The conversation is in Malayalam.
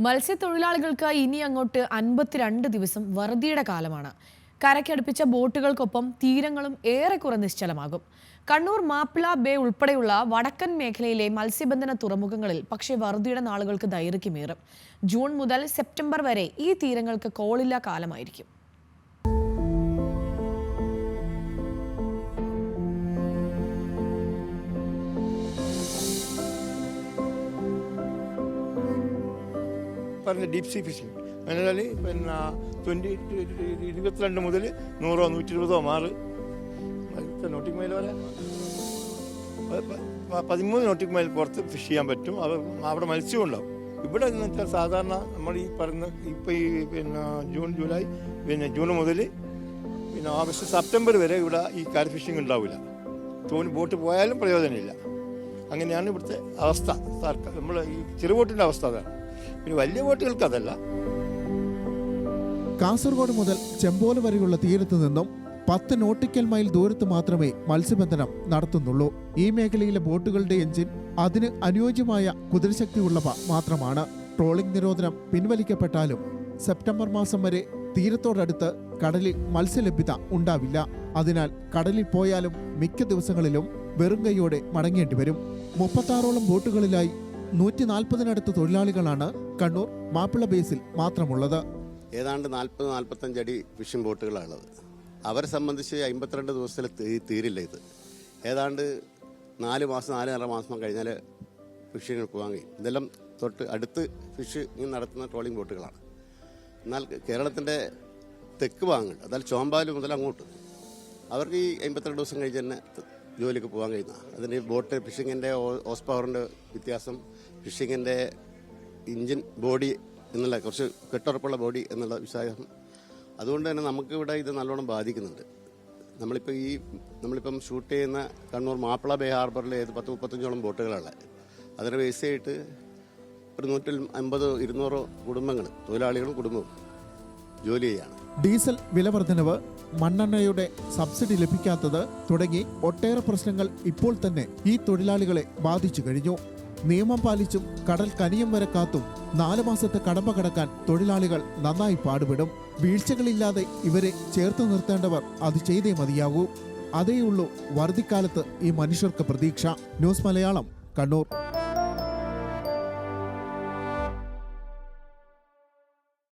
മത്സ്യത്തൊഴിലാളികൾക്ക് ഇനി അങ്ങോട്ട് അൻപത്തിരണ്ട് ദിവസം വറുതിയുടെ കാലമാണ്. കരയ്ക്കടുപ്പിച്ച ബോട്ടുകൾക്കൊപ്പം തീരങ്ങളും ഏറെക്കുറെ നിശ്ചലമാകും. കണ്ണൂർ മാപ്പിള ബേ ഉൾപ്പെടെയുള്ള വടക്കൻ മേഖലയിലെ മത്സ്യബന്ധന തുറമുഖങ്ങളിൽ പക്ഷേ വറുതിയുടെ നാളുകൾക്ക് ദൈർഘ്യമേറും. ജൂൺ മുതൽ സെപ്റ്റംബർ വരെ ഈ തീരങ്ങൾക്ക് കോളില്ലാ കാലമായിരിക്കും. പറഞ്ഞ ഡീപ് സീ ഫിഷിംഗ് എന്നാൽ പിന്നെ ട്വന്റി ഇരുപത്തിരണ്ട് മുതൽ നൂറോ നൂറ്റി ഇരുപതോ മാറ് നോട്ടിക് മൈൽ വരെ. പതിമൂന്ന് നോട്ടിക് മൈൽ പുറത്ത് ഫിഷ് ചെയ്യാൻ പറ്റും. അത് അവിടെ മത്സ്യം ഉണ്ടാവും ഇവിടെ എന്ന് വെച്ചാൽ സാധാരണ നമ്മൾ ഈ പറയുന്ന ഇപ്പോൾ ഈ പിന്നെ ജൂൺ ജൂലൈ പിന്നെ ജൂൺ മുതൽ പിന്നെ ഓഗസ്റ്റ് സെപ്റ്റംബർ വരെ ഇവിടെ ഈ കാർ ഫിഷിംഗ് ഉണ്ടാവില്ല. തോണി ബോട്ട് പോയാലും പ്രയോജനമില്ല. അങ്ങനെയാണ് ഇവിടുത്തെ അവസ്ഥ. സർക്കാർ നമ്മൾ ഈ ചെറുബോട്ടിന്റെ അവസ്ഥ അതാണ്. പിന്നെ വലിയ ബോട്ടുകൾക്ക് അതല്ല. കാസർഗോഡ് മുതൽ ചെമ്പോല വരെയുള്ള തീരത്ത് നിന്നും പത്ത് നോട്ടിക്കൽ മൈൽ ദൂരത്ത് മാത്രമേ മത്സ്യബന്ധനം നടത്തുന്നുള്ളൂ. ഈ മേഖലയിലെ ബോട്ടുകളുടെ എഞ്ചിൻ അതിന് അനുയോജ്യമായ കുതിരശക്തിയുള്ളവ മാത്രമാണ്. ട്രോളിംഗ് നിരോധനം പിൻവലിക്കപ്പെട്ടാലും സെപ്റ്റംബർ മാസം വരെ തീരത്തോടടുത്ത് കടലിൽ മത്സ്യലഭ്യത ഉണ്ടാവില്ല. അതിനാൽ കടലിൽ പോയാലും മിക്ക ദിവസങ്ങളിലും വെറും കൈയോടെ മടങ്ങേണ്ടി വരും. മുപ്പത്താറോളം ബോട്ടുകളിലായി നൂറ്റി നാൽപ്പതിനടുത്ത് തൊഴിലാളികളാണ് കണ്ണൂർ മാപ്പിള ബേസിൽ മാത്രമുള്ളത്. ഏതാണ്ട് നാൽപ്പത് നാൽപ്പത്തഞ്ച് അടി ഫിഷിംഗ് ബോട്ടുകളാണുള്ളത് അവരെ സംബന്ധിച്ച് അമ്പത്തിരണ്ട് ദിവസത്തിൽ തീരില്ല ഇത്. ഏതാണ്ട് നാല് മാസം നാലര മാസം കഴിഞ്ഞാൽ ഫിഷിങ്ങിന് പോകാൻ കഴിയും. ഇതെല്ലാം തൊട്ട് അടുത്ത് ഫിഷ് നടത്തുന്ന ട്രോളിംഗ് ബോട്ടുകളാണ് എന്നാൽ കേരളത്തിന്റെ തെക്ക് ഭാഗങ്ങൾ അതായത് ചോമ്പാൽ മുതൽ അങ്ങോട്ട് അവർക്ക് ഈ അമ്പത്തിരണ്ട് ദിവസം കഴിഞ്ഞ് തന്നെ ജോലിക്ക് പോകാൻ കഴിയുന്ന. അതിന് ബോട്ട് ഫിഷിങ്ങിന്റെ ഹോസ് പവറിന്റെ വ്യത്യാസം ഫിഷിങ്ങിന്റെ ഇഞ്ചിൻ ബോഡി എന്നുള്ള കുറച്ച് കെട്ടുറപ്പുള്ള ബോഡി എന്നുള്ള വിശ്വാസം അതുകൊണ്ട് തന്നെ നമുക്കിവിടെ ഇത് നല്ലോണം ബാധിക്കുന്നുണ്ട്. നമ്മളിപ്പോൾ ഈ നമ്മളിപ്പം ഷൂട്ട് ചെയ്യുന്ന കണ്ണൂർ മാപ്പിള ബേ ഹാർബറിൽ ഏത് പത്ത് മുപ്പത്തഞ്ചോളം ബോട്ടുകളാണ്. അതിനെ ബേസ് ചെയ്തിട്ട് ഒരു നൂറ്റി അമ്പതോ ഇരുന്നൂറോ കുടുംബങ്ങൾ തൊഴിലാളികളും കുടുംബവും ജോലി ചെയ്യാണ്. ഡീസൽ വില വർധനവ് മണ്ണെണ്ണയുടെ സബ്സിഡി ലഭിക്കാത്തത് തുടങ്ങി ഒട്ടേറെ പ്രശ്നങ്ങൾ ഇപ്പോൾ തന്നെ ഈ തൊഴിലാളികളെ ബാധിച്ചു കഴിഞ്ഞു. നിയമം പാലിച്ചും കടൽ കനിയം വരെ കാത്തും നാല് മാസത്തെ കടമ്പ കടക്കാൻ തൊഴിലാളികൾ നന്നായി പാടുപെടും. വീഴ്ചകളില്ലാതെ ഇവരെ ചേർത്ത് നിർത്തേണ്ടവർ അത് ചെയ്തേ മതിയാകൂ. അതേയുള്ളൂ വറുതിക്കാലത്ത് ഈ മനുഷ്യർക്ക് പ്രതീക്ഷ. ന്യൂസ് മലയാളം കണ്ണൂർ.